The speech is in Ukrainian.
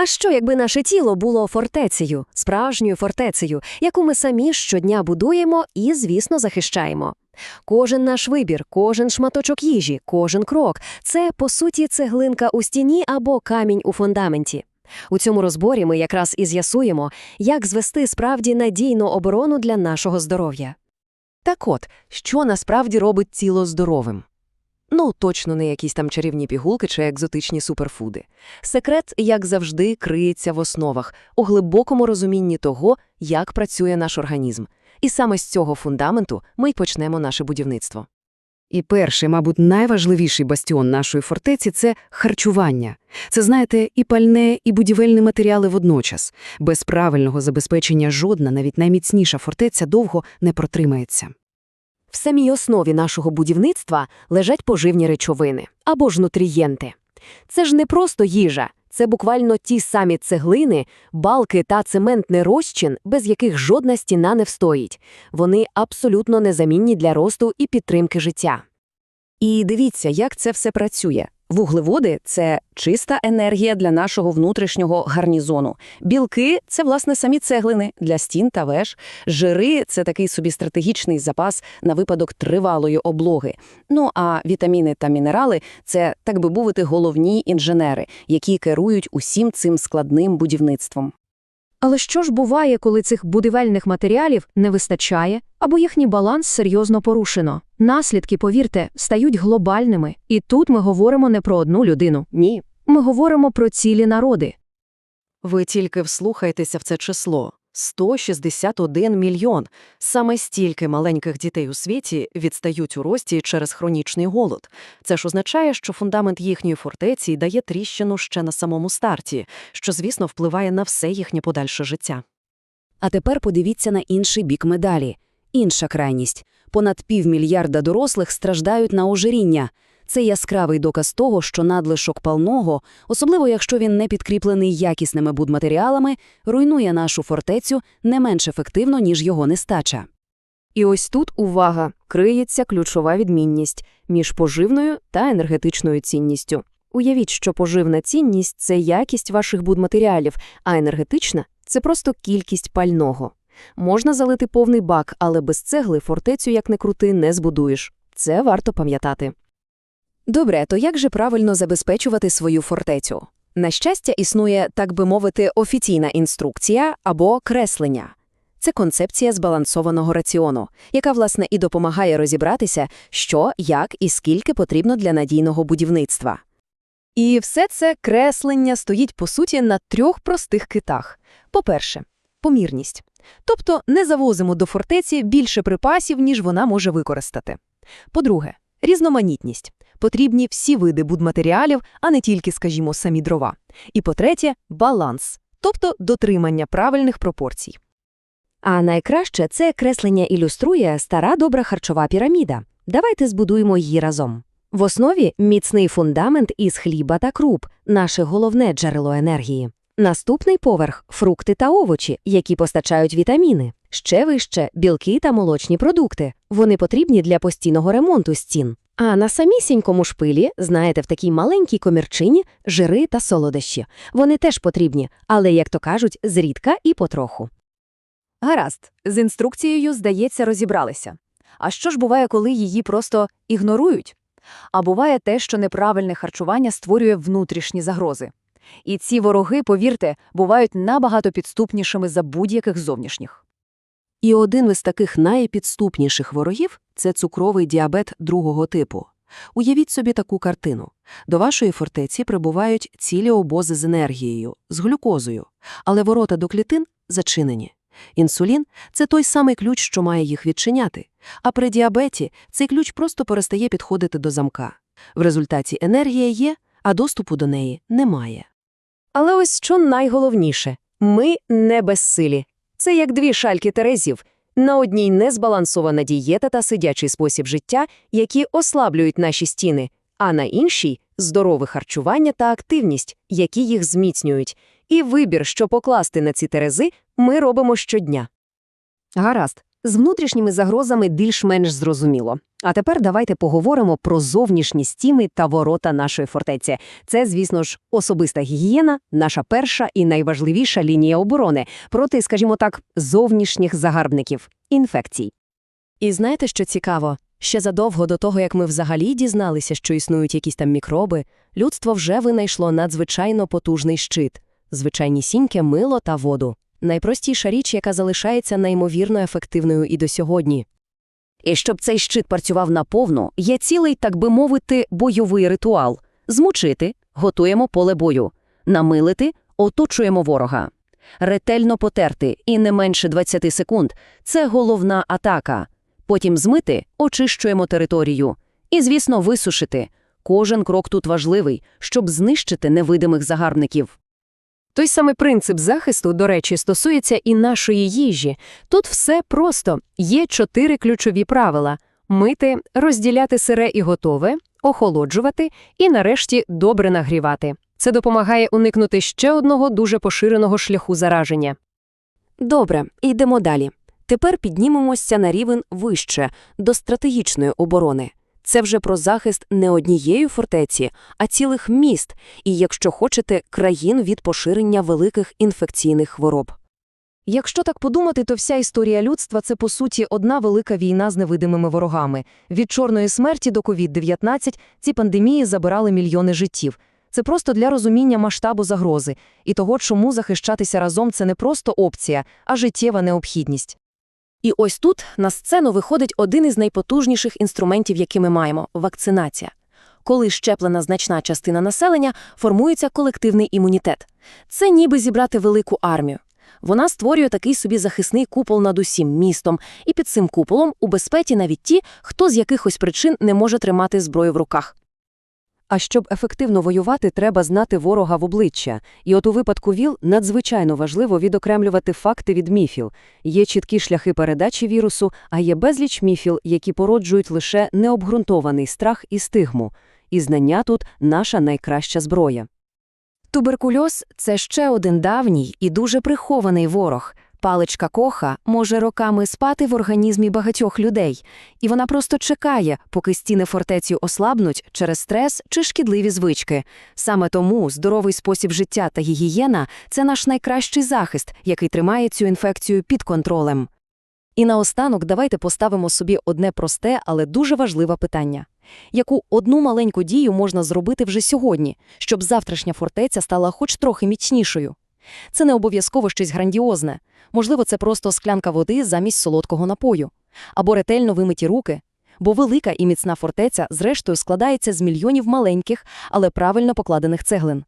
А що, якби наше тіло було фортецею, справжньою фортецею, яку ми самі щодня будуємо і, звісно, захищаємо? Кожен наш вибір, кожен шматочок їжі, кожен крок це, по суті, цеглинка у стіні або камінь у фундаменті. У цьому розборі ми якраз і з'ясуємо, як звести справді надійну оборону для нашого здоров'я. Так от, що насправді робить тіло здоровим? Ну, точно не якісь там чарівні пігулки чи екзотичні суперфуди. Секрет, як завжди, криється в основах, у глибокому розумінні того, як працює наш організм. І саме з цього фундаменту ми й почнемо наше будівництво. І перший, мабуть, найважливіший бастіон нашої фортеці – це харчування. Це, знаєте, і пальне, і будівельні матеріали водночас. Без правильного забезпечення жодна, навіть найміцніша фортеця довго не протримається. Самій основі нашого будівництва лежать поживні речовини або ж нутрієнти. Це ж не просто їжа, це буквально ті самі цеглини, балки та цементний розчин, без яких жодна стіна не встоїть. Вони абсолютно незамінні для росту і підтримки життя. І дивіться, як це все працює. Вуглеводи це чиста енергія для нашого внутрішнього гарнізону. Білки це, власне, самі цеглини для стін та веж. Жири це такий собі стратегічний запас на випадок тривалої облоги. Ну а вітаміни та мінерали це, так би мовити, головні інженери, які керують усім цим складним будівництвом. Але що ж буває, коли цих будівельних матеріалів не вистачає, або їхній баланс серйозно порушено? Наслідки, повірте, стають глобальними. І тут ми говоримо не про одну людину. Ні, Ми говоримо про цілі народи. Ви тільки вслухайтеся в це число – 161 мільйон. Саме стільки маленьких дітей у світі відстають у рості через хронічний голод. Це ж означає, що фундамент їхньої фортеці дає тріщину ще на самому старті, що, звісно, впливає на все їхнє подальше життя. А тепер подивіться на інший бік медалі. Інша крайність. Понад півмільярда дорослих страждають на ожиріння. Це яскравий доказ того, що надлишок палного, особливо якщо він не підкріплений якісними будматеріалами, руйнує нашу фортецю не менш ефективно, ніж його нестача. І ось тут, увага, криється ключова відмінність між поживною та енергетичною цінністю. Уявіть, що поживна цінність – це якість ваших будматеріалів, а енергетична – це просто кількість пального. Можна залити повний бак, але без цегли фортецю, як не крути, не збудуєш. Це варто пам'ятати. Добре, то як же правильно забезпечувати свою фортецю? На щастя, існує, так би мовити, офіційна інструкція або креслення. Це концепція збалансованого раціону, яка, власне, і допомагає розібратися, що, як і скільки потрібно для надійного будівництва. І все це креслення стоїть, по суті, на трьох простих китах. По-перше, помірність. Тобто не завозимо до фортеці більше припасів, ніж вона може використати. По-друге, різноманітність. Потрібні всі види будматеріалів, а не тільки, скажімо, самі дрова. І по-третє, баланс, тобто дотримання правильних пропорцій. А найкраще це креслення ілюструє стара добра харчова піраміда. Давайте збудуємо її разом. В основі міцний фундамент із хліба та круп, наше головне джерело енергії. Наступний поверх фрукти та овочі, які постачають вітаміни. Ще вище білки та молочні продукти. Вони потрібні для постійного ремонту стін. А на самісінькому шпилі, знаєте, в такій маленькій комірчині жири та солодощі. Вони теж потрібні, але, як то кажуть, зрідка і потроху. Гаразд, з інструкцією, здається, розібралися. А що ж буває, коли її просто ігнорують? А буває те, що неправильне харчування створює внутрішні загрози. І ці вороги, повірте, бувають набагато підступнішими за будь-яких зовнішніх. І один із таких найпідступніших ворогів – це цукровий діабет другого типу. Уявіть собі таку картину. До вашої фортеці прибувають цілі обози з енергією, з глюкозою, але ворота до клітин зачинені. Інсулін – це той самий ключ, що має їх відчиняти. А при діабеті цей ключ просто перестає підходити до замка. В результаті енергія є, а доступу до неї немає. Але ось що найголовніше – ми не безсилі. Це як дві шальки терезів. На одній незбалансована дієта та сидячий спосіб життя, які ослаблюють наші стіни, а на іншій – здорове харчування та активність, які їх зміцнюють. І вибір, що покласти на ці терези, ми робимо щодня. Гаразд. З внутрішніми загрозами більш-менш зрозуміло. А тепер давайте поговоримо про зовнішні стіни та ворота нашої фортеці. Це, звісно ж, особиста гігієна, наша перша і найважливіша лінія оборони проти, скажімо так, зовнішніх загарбників інфекцій. І знаєте, що цікаво? Ще задовго до того, як ми взагалі дізналися, що існують якісь там мікроби, людство вже винайшло надзвичайно потужний щит – звичайнісіньке мило та воду. Найпростіша річ, яка залишається неймовірно ефективною і до сьогодні. І щоб цей щит працював наповну, є цілий, так би мовити, бойовий ритуал. Змучити – готуємо поле бою. Намилити – оточуємо ворога. Ретельно потерти і не менше 20 секунд – це головна атака. Потім змити – очищуємо територію. І, звісно, висушити. Кожен крок тут важливий, щоб знищити невидимих загарбників. Той самий принцип захисту, до речі, стосується і нашої їжі. Тут все просто. Є чотири ключові правила – мити, розділяти сире і готове, охолоджувати і, нарешті, добре нагрівати. Це допомагає уникнути ще одного дуже поширеного шляху зараження. Добре, йдемо далі. Тепер піднімемося на рівень вище, до стратегічної оборони. Це вже про захист не однієї фортеці, а цілих міст і, якщо хочете, країн від поширення великих інфекційних хвороб. Якщо так подумати, то вся історія людства – це, по суті, одна велика війна з невидимими ворогами. Від чорної смерті до COVID-19 ці пандемії забирали мільйони життів. Це просто для розуміння масштабу загрози і того, чому захищатися разом – це не просто опція, а життєва необхідність. І ось тут на сцену виходить один із найпотужніших інструментів, які ми маємо – вакцинація. Коли щеплена значна частина населення, формується колективний імунітет. Це ніби зібрати велику армію. Вона створює такий собі захисний купол над усім містом, і під цим куполом у безпеці навіть ті, хто з якихось причин не може тримати зброю в руках. А щоб ефективно воювати, треба знати ворога в обличчя. І от у випадку ВІЛ надзвичайно важливо відокремлювати факти від міфів. Є чіткі шляхи передачі вірусу, а є безліч міфів, які породжують лише необґрунтований страх і стигму. І знання тут – наша найкраща зброя. Туберкульоз – це ще один давній і дуже прихований ворог. Паличка коха може роками спати в організмі багатьох людей, і вона просто чекає, поки стіни фортеці ослабнуть через стрес чи шкідливі звички. Саме тому здоровий спосіб життя та гігієна – це наш найкращий захист, який тримає цю інфекцію під контролем. І наостанок давайте поставимо собі одне просте, але дуже важливе питання. Яку одну маленьку дію можна зробити вже сьогодні, щоб завтрашня фортеця стала хоч трохи міцнішою? Це не обов'язково щось грандіозне. Можливо, це просто склянка води замість солодкого напою. Або ретельно вимиті руки. Бо велика і міцна фортеця, зрештою, складається з мільйонів маленьких, але правильно покладених цеглин.